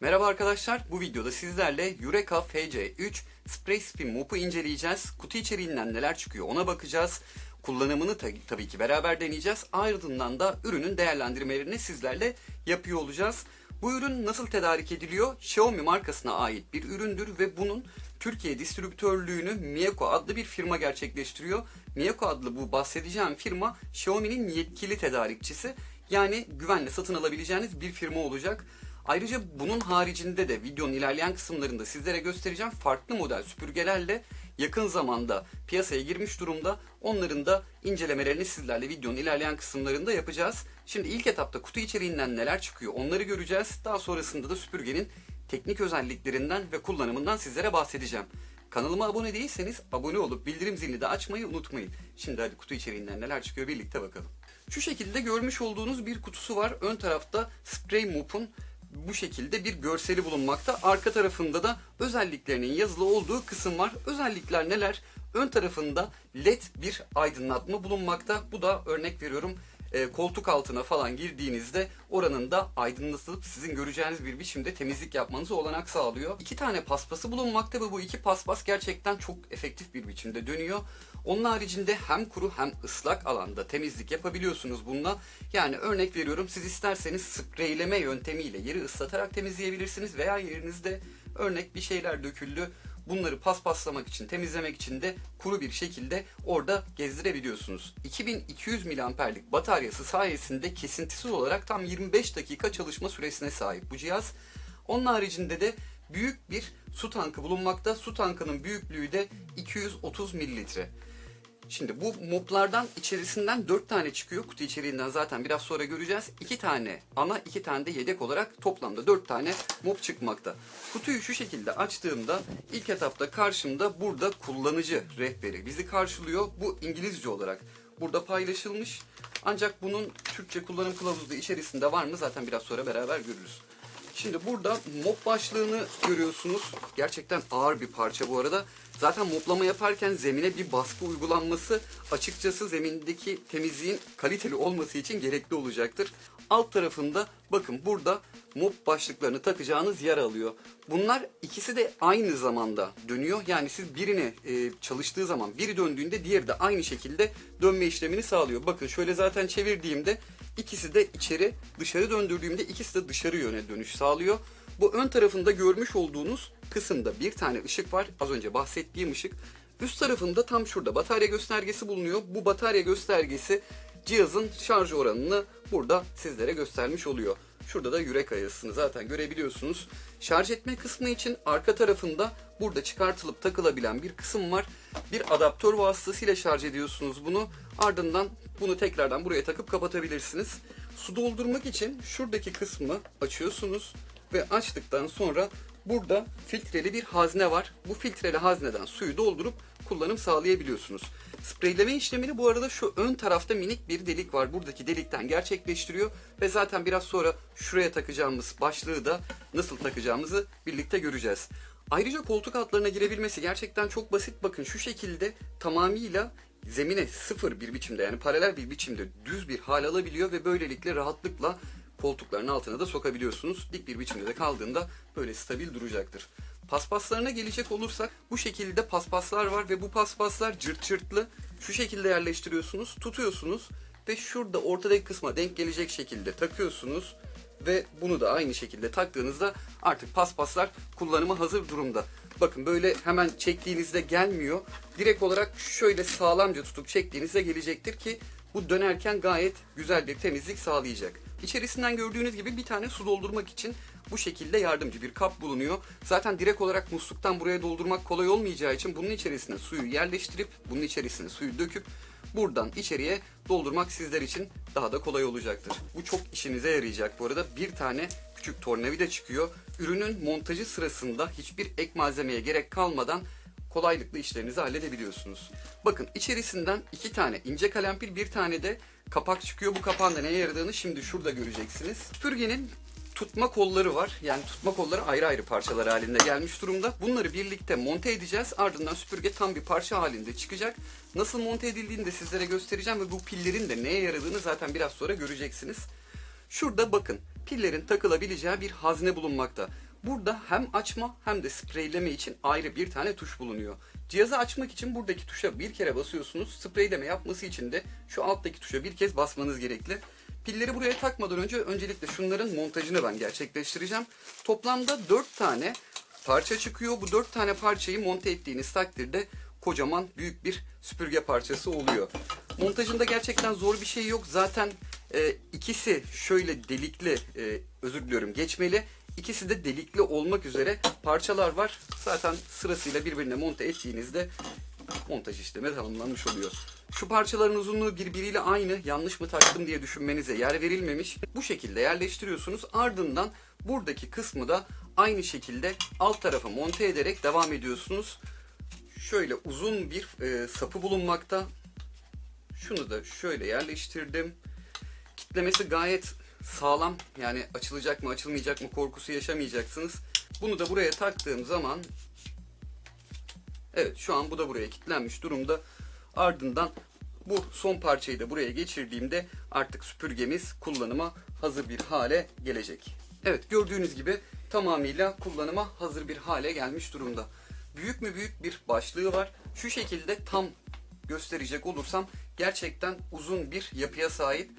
Merhaba arkadaşlar, bu videoda sizlerle Eureka FC3 Spray Spin Mop'u inceleyeceğiz. Kutu içeriğinden neler çıkıyor ona bakacağız. Kullanımını ta- tabii ki beraber deneyeceğiz. Ardından da ürünün değerlendirmelerini sizlerle yapıyor olacağız. Bu ürün nasıl tedarik ediliyor? Xiaomi markasına ait bir üründür ve bunun Türkiye distribütörlüğünü Miyako adlı bir firma gerçekleştiriyor. Miyako adlı bu bahsedeceğim firma Xiaomi'nin yetkili tedarikçisi. Yani güvenle satın alabileceğiniz bir firma olacak. Ayrıca bunun haricinde de videonun ilerleyen kısımlarında sizlere göstereceğim farklı model süpürgelerle yakın zamanda piyasaya girmiş durumda. Onların da incelemelerini sizlerle videonun ilerleyen kısımlarında yapacağız. Şimdi ilk etapta kutu içeriğinden neler çıkıyor onları göreceğiz. Daha sonrasında da süpürgenin teknik özelliklerinden ve kullanımından sizlere bahsedeceğim. Kanalıma abone değilseniz abone olup bildirim zilini de açmayı unutmayın. Şimdi hadi kutu içeriğinden neler çıkıyor birlikte bakalım. Şu şekilde görmüş olduğunuz bir kutusu var. Ön tarafta Spray Mop'un bu şekilde bir görseli bulunmakta. Arka tarafında da özelliklerinin yazılı olduğu kısım var. Özellikler neler? Ön tarafında led bir aydınlatma bulunmakta. Bu da örnek veriyorum e, koltuk altına falan girdiğinizde oranın da aydınlatılıp sizin göreceğiniz bir biçimde temizlik yapmanıza olanak sağlıyor. İki tane paspası bulunmakta ve bu iki paspas gerçekten çok efektif bir biçimde dönüyor. Onun haricinde hem kuru hem ıslak alanda temizlik yapabiliyorsunuz bununla. Yani örnek veriyorum siz isterseniz spreyleme yöntemiyle yeri ıslatarak temizleyebilirsiniz veya yerinizde örnek bir şeyler döküldü. Bunları paspaslamak için, temizlemek için de kuru bir şekilde orada gezdirebiliyorsunuz. 2200 miliamperlik bataryası sayesinde kesintisiz olarak tam 25 dakika çalışma süresine sahip bu cihaz. Onun haricinde de büyük bir su tankı bulunmakta. Su tankının büyüklüğü de 230 mililitre. Şimdi bu moplardan içerisinden 4 tane çıkıyor. Kutu içeriğinden zaten biraz sonra göreceğiz. 2 tane ana, 2 tane de yedek olarak toplamda 4 tane mop çıkmakta. Kutuyu şu şekilde açtığımda ilk etapta karşımda burada kullanıcı rehberi bizi karşılıyor. Bu İngilizce olarak burada paylaşılmış. Ancak bunun Türkçe kullanım kılavuzu içerisinde var mı zaten biraz sonra beraber görürüz. Şimdi burada mop başlığını görüyorsunuz. Gerçekten ağır bir parça bu arada. Zaten moplama yaparken zemine bir baskı uygulanması açıkçası zemindeki temizliğin kaliteli olması için gerekli olacaktır. Alt tarafında bakın burada mop başlıklarını takacağınız yer alıyor. Bunlar ikisi de aynı zamanda dönüyor. Yani siz birini e, çalıştığı zaman biri döndüğünde diğeri de aynı şekilde dönme işlemini sağlıyor. Bakın şöyle zaten çevirdiğimde ikisi de içeri dışarı döndürdüğümde ikisi de dışarı yöne dönüş sağlıyor. Bu ön tarafında görmüş olduğunuz kısımda bir tane ışık var. Az önce bahsettiğim ışık. Üst tarafında tam şurada batarya göstergesi bulunuyor. Bu batarya göstergesi cihazın şarj oranını burada sizlere göstermiş oluyor. Şurada da yürek ayısını zaten görebiliyorsunuz. Şarj etme kısmı için arka tarafında burada çıkartılıp takılabilen bir kısım var. Bir adaptör vasıtasıyla şarj ediyorsunuz bunu. Ardından bunu tekrardan buraya takıp kapatabilirsiniz. Su doldurmak için şuradaki kısmı açıyorsunuz ve açtıktan sonra burada filtreli bir hazne var. Bu filtreli hazneden suyu doldurup kullanım sağlayabiliyorsunuz. Spreyleme işlemini bu arada şu ön tarafta minik bir delik var. Buradaki delikten gerçekleştiriyor ve zaten biraz sonra şuraya takacağımız başlığı da nasıl takacağımızı birlikte göreceğiz. Ayrıca koltuk altlarına girebilmesi gerçekten çok basit. Bakın şu şekilde tamamıyla zemine sıfır bir biçimde yani paralel bir biçimde düz bir hal alabiliyor ve böylelikle rahatlıkla koltukların altına da sokabiliyorsunuz. Dik bir biçimde de kaldığında böyle stabil duracaktır. Paspaslarına gelecek olursak bu şekilde paspaslar var ve bu paspaslar cırt cırtlı şu şekilde yerleştiriyorsunuz, tutuyorsunuz ve şurada ortadaki kısma denk gelecek şekilde takıyorsunuz ve bunu da aynı şekilde taktığınızda artık paspaslar kullanıma hazır durumda. Bakın böyle hemen çektiğinizde gelmiyor. Direkt olarak şöyle sağlamca tutup çektiğinizde gelecektir ki bu dönerken gayet güzel bir temizlik sağlayacak. İçerisinden gördüğünüz gibi bir tane su doldurmak için bu şekilde yardımcı bir kap bulunuyor. Zaten direkt olarak musluktan buraya doldurmak kolay olmayacağı için bunun içerisine suyu yerleştirip bunun içerisine suyu döküp buradan içeriye doldurmak sizler için daha da kolay olacaktır. Bu çok işinize yarayacak bu arada. Bir tane küçük tornavida çıkıyor. Ürünün montajı sırasında hiçbir ek malzemeye gerek kalmadan kolaylıkla işlerinizi halledebiliyorsunuz. Bakın içerisinden iki tane ince kalempil bir tane de kapak çıkıyor. Bu kapağın da neye yaradığını şimdi şurada göreceksiniz. Süpürgenin tutma kolları var. Yani tutma kolları ayrı ayrı parçalar halinde gelmiş durumda. Bunları birlikte monte edeceğiz. Ardından süpürge tam bir parça halinde çıkacak. Nasıl monte edildiğini de sizlere göstereceğim ve bu pillerin de neye yaradığını zaten biraz sonra göreceksiniz. Şurada bakın pillerin takılabileceği bir hazne bulunmakta. Burada hem açma hem de spreyleme için ayrı bir tane tuş bulunuyor. Cihazı açmak için buradaki tuşa bir kere basıyorsunuz. Spreyleme yapması için de şu alttaki tuşa bir kez basmanız gerekli. Pilleri buraya takmadan önce öncelikle şunların montajını ben gerçekleştireceğim. Toplamda 4 tane parça çıkıyor. Bu 4 tane parçayı monte ettiğiniz takdirde kocaman büyük bir süpürge parçası oluyor. Montajında gerçekten zor bir şey yok. Zaten e, ikisi şöyle delikli, e, özür diliyorum geçmeli. İkisi de delikli olmak üzere parçalar var. Zaten sırasıyla birbirine monte ettiğinizde montaj işlemi tamamlanmış oluyor. Şu parçaların uzunluğu birbiriyle aynı. Yanlış mı taktım diye düşünmenize yer verilmemiş. Bu şekilde yerleştiriyorsunuz. Ardından buradaki kısmı da aynı şekilde alt tarafa monte ederek devam ediyorsunuz. Şöyle uzun bir e, sapı bulunmakta. Şunu da şöyle yerleştirdim. Kitlemesi gayet sağlam. Yani açılacak mı açılmayacak mı korkusu yaşamayacaksınız. Bunu da buraya taktığım zaman Evet şu an bu da buraya kilitlenmiş durumda. Ardından bu son parçayı da buraya geçirdiğimde artık süpürgemiz kullanıma hazır bir hale gelecek. Evet gördüğünüz gibi tamamıyla kullanıma hazır bir hale gelmiş durumda. Büyük mü büyük bir başlığı var. Şu şekilde tam gösterecek olursam gerçekten uzun bir yapıya sahip.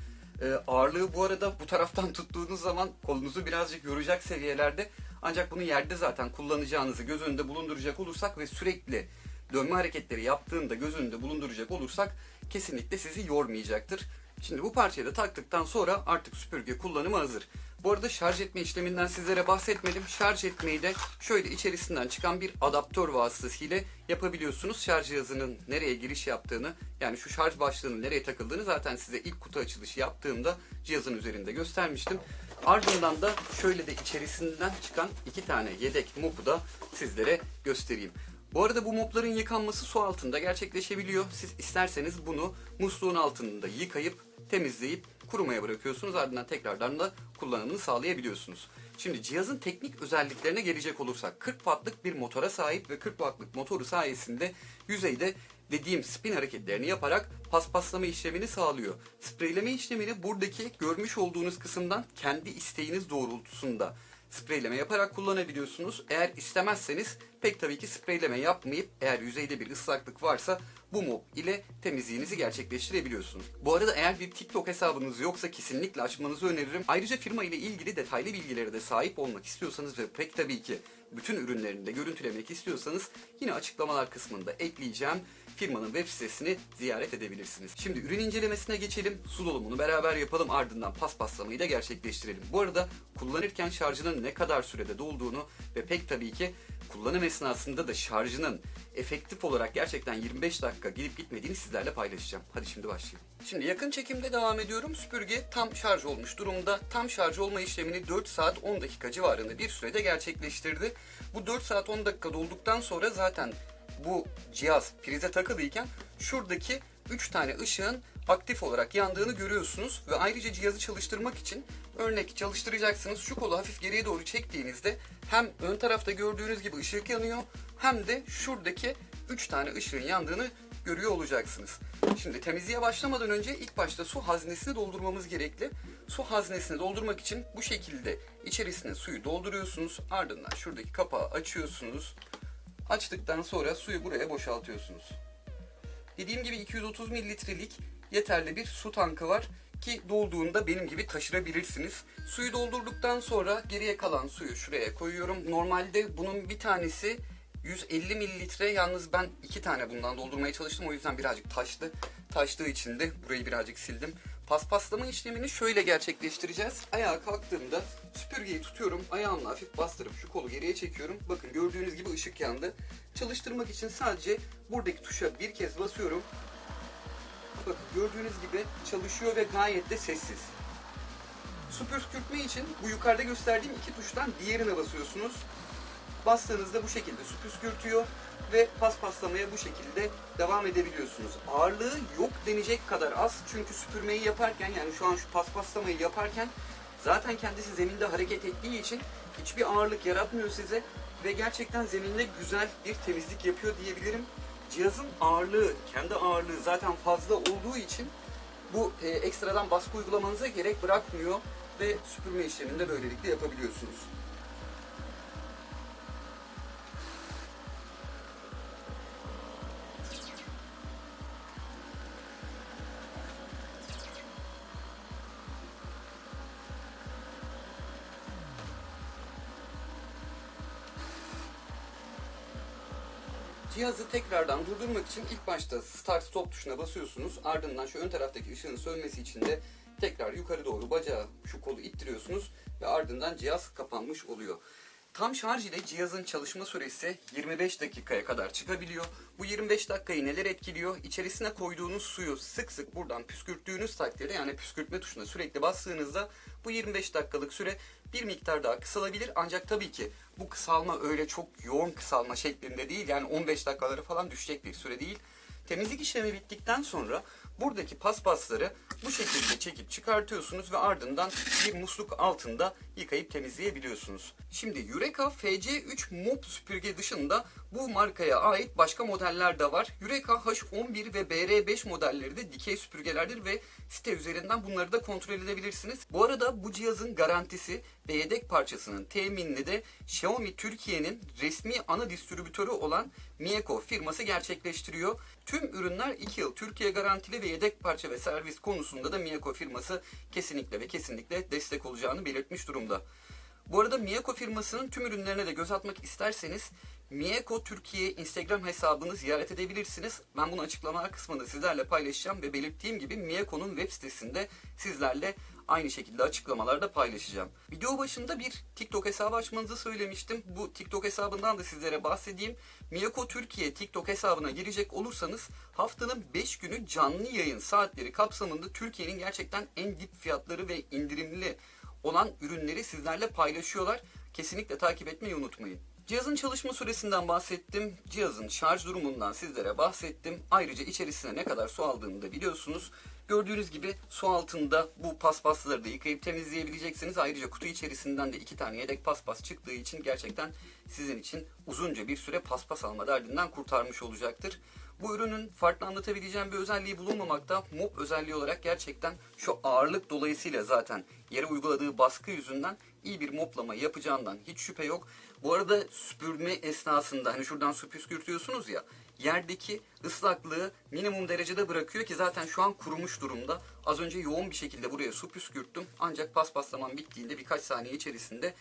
Ee, ağırlığı bu arada bu taraftan tuttuğunuz zaman kolunuzu birazcık yoracak seviyelerde. Ancak bunu yerde zaten kullanacağınızı göz önünde bulunduracak olursak ve sürekli dönme hareketleri yaptığında göz önünde bulunduracak olursak kesinlikle sizi yormayacaktır. Şimdi bu parçayı da taktıktan sonra artık süpürge kullanıma hazır. Bu arada şarj etme işleminden sizlere bahsetmedim. Şarj etmeyi de şöyle içerisinden çıkan bir adaptör vasıtasıyla yapabiliyorsunuz. Şarj cihazının nereye giriş yaptığını yani şu şarj başlığının nereye takıldığını zaten size ilk kutu açılışı yaptığımda cihazın üzerinde göstermiştim. Ardından da şöyle de içerisinden çıkan iki tane yedek mopu da sizlere göstereyim. Bu arada bu mopların yıkanması su altında gerçekleşebiliyor. Siz isterseniz bunu musluğun altında yıkayıp temizleyip kurumaya bırakıyorsunuz. Ardından tekrardan da kullanımını sağlayabiliyorsunuz. Şimdi cihazın teknik özelliklerine gelecek olursak 40 wattlık bir motora sahip ve 40 wattlık motoru sayesinde yüzeyde dediğim spin hareketlerini yaparak paspaslama işlemini sağlıyor. Spreyleme işlemini buradaki görmüş olduğunuz kısımdan kendi isteğiniz doğrultusunda spreyleme yaparak kullanabiliyorsunuz. Eğer istemezseniz pek tabii ki spreyleme yapmayıp eğer yüzeyde bir ıslaklık varsa bu mop ile temizliğinizi gerçekleştirebiliyorsunuz. Bu arada eğer bir TikTok hesabınız yoksa kesinlikle açmanızı öneririm. Ayrıca firma ile ilgili detaylı bilgilere de sahip olmak istiyorsanız ve pek tabii ki bütün ürünlerini de görüntülemek istiyorsanız yine açıklamalar kısmında ekleyeceğim firmanın web sitesini ziyaret edebilirsiniz. Şimdi ürün incelemesine geçelim. Su dolumunu beraber yapalım ardından paspaslamayı da gerçekleştirelim. Bu arada kullanırken şarjının ne kadar sürede dolduğunu ve pek tabii ki kullanım esnasında da şarjının efektif olarak gerçekten 25 dakika gidip gitmediğini sizlerle paylaşacağım. Hadi şimdi başlayalım. Şimdi yakın çekimde devam ediyorum. Süpürge tam şarj olmuş durumda. Tam şarj olma işlemini 4 saat 10 dakika civarında bir sürede gerçekleştirdi. Bu 4 saat 10 dakika dolduktan sonra zaten bu cihaz prize takılıyken şuradaki 3 tane ışığın aktif olarak yandığını görüyorsunuz ve ayrıca cihazı çalıştırmak için örnek çalıştıracaksınız. Şu kolu hafif geriye doğru çektiğinizde hem ön tarafta gördüğünüz gibi ışık yanıyor hem de şuradaki 3 tane ışığın yandığını görüyor olacaksınız. Şimdi temizliğe başlamadan önce ilk başta su haznesini doldurmamız gerekli. Su haznesini doldurmak için bu şekilde içerisine suyu dolduruyorsunuz. Ardından şuradaki kapağı açıyorsunuz. Açtıktan sonra suyu buraya boşaltıyorsunuz. Dediğim gibi 230 mililitrelik yeterli bir su tankı var ki dolduğunda benim gibi taşırabilirsiniz. Suyu doldurduktan sonra geriye kalan suyu şuraya koyuyorum. Normalde bunun bir tanesi 150 mililitre yalnız ben iki tane bundan doldurmaya çalıştım o yüzden birazcık taştı. Taştığı için de burayı birazcık sildim. Paspaslama işlemini şöyle gerçekleştireceğiz. Ayağa kalktığımda süpürgeyi tutuyorum. Ayağımla hafif bastırıp şu kolu geriye çekiyorum. Bakın gördüğünüz gibi ışık yandı. Çalıştırmak için sadece buradaki tuşa bir kez basıyorum. Bakın gördüğünüz gibi çalışıyor ve gayet de sessiz. Su püskürtme için bu yukarıda gösterdiğim iki tuştan diğerine basıyorsunuz. Bastığınızda bu şekilde su püskürtüyor ve paspaslamaya bu şekilde devam edebiliyorsunuz. Ağırlığı yok denecek kadar az çünkü süpürmeyi yaparken yani şu an şu paspaslamayı yaparken zaten kendisi zeminde hareket ettiği için hiçbir ağırlık yaratmıyor size ve gerçekten zeminde güzel bir temizlik yapıyor diyebilirim. Cihazın ağırlığı, kendi ağırlığı zaten fazla olduğu için bu e, ekstradan baskı uygulamanıza gerek bırakmıyor ve süpürme işlemini de böylelikle yapabiliyorsunuz. Cihazı tekrardan durdurmak için ilk başta start stop tuşuna basıyorsunuz. Ardından şu ön taraftaki ışığın sönmesi için de tekrar yukarı doğru bacağı şu kolu ittiriyorsunuz ve ardından cihaz kapanmış oluyor. Tam şarj ile cihazın çalışma süresi 25 dakikaya kadar çıkabiliyor. Bu 25 dakikayı neler etkiliyor? İçerisine koyduğunuz suyu sık sık buradan püskürttüğünüz takdirde yani püskürtme tuşuna sürekli bastığınızda bu 25 dakikalık süre bir miktar daha kısalabilir. Ancak tabii ki bu kısalma öyle çok yoğun kısalma şeklinde değil. Yani 15 dakikaları falan düşecek bir süre değil. Temizlik işlemi bittikten sonra buradaki paspasları bu şekilde çekip çıkartıyorsunuz ve ardından bir musluk altında yıkayıp temizleyebiliyorsunuz. Şimdi Eureka FC3 mop süpürge dışında bu markaya ait başka modeller de var. Eureka H11 ve BR5 modelleri de dikey süpürgelerdir ve site üzerinden bunları da kontrol edebilirsiniz. Bu arada bu cihazın garantisi ve yedek parçasının teminini de Xiaomi Türkiye'nin resmi ana distribütörü olan Mieko firması gerçekleştiriyor. Tüm ürünler 2 yıl Türkiye garantili ve yedek parça ve servis konusunda da Mieko firması kesinlikle ve kesinlikle destek olacağını belirtmiş durumda. Bu arada Mieko firmasının tüm ürünlerine de göz atmak isterseniz Mieko Türkiye Instagram hesabını ziyaret edebilirsiniz. Ben bunu açıklamalar kısmında sizlerle paylaşacağım ve belirttiğim gibi Mieko'nun web sitesinde sizlerle aynı şekilde açıklamalarda paylaşacağım. Video başında bir TikTok hesabı açmanızı söylemiştim. Bu TikTok hesabından da sizlere bahsedeyim. Miyako Türkiye TikTok hesabına girecek olursanız haftanın 5 günü canlı yayın saatleri kapsamında Türkiye'nin gerçekten en dip fiyatları ve indirimli olan ürünleri sizlerle paylaşıyorlar. Kesinlikle takip etmeyi unutmayın. Cihazın çalışma süresinden bahsettim. Cihazın şarj durumundan sizlere bahsettim. Ayrıca içerisine ne kadar su aldığını da biliyorsunuz. Gördüğünüz gibi su altında bu paspasları da yıkayıp temizleyebileceksiniz. Ayrıca kutu içerisinden de iki tane yedek paspas çıktığı için gerçekten sizin için uzunca bir süre paspas alma derdinden kurtarmış olacaktır. Bu ürünün farklı anlatabileceğim bir özelliği bulunmamakta. Mop özelliği olarak gerçekten şu ağırlık dolayısıyla zaten yere uyguladığı baskı yüzünden iyi bir moplama yapacağından hiç şüphe yok. Bu arada süpürme esnasında hani şuradan su püskürtüyorsunuz ya yerdeki ıslaklığı minimum derecede bırakıyor ki zaten şu an kurumuş durumda. Az önce yoğun bir şekilde buraya su püskürttüm. Ancak paspaslamam bittiğinde birkaç saniye içerisinde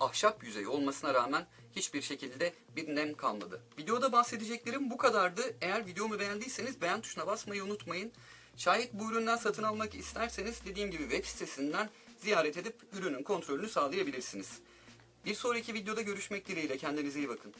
ahşap yüzey olmasına rağmen hiçbir şekilde bir nem kalmadı. Videoda bahsedeceklerim bu kadardı. Eğer videomu beğendiyseniz beğen tuşuna basmayı unutmayın. Şayet bu üründen satın almak isterseniz dediğim gibi web sitesinden ziyaret edip ürünün kontrolünü sağlayabilirsiniz. Bir sonraki videoda görüşmek dileğiyle kendinize iyi bakın.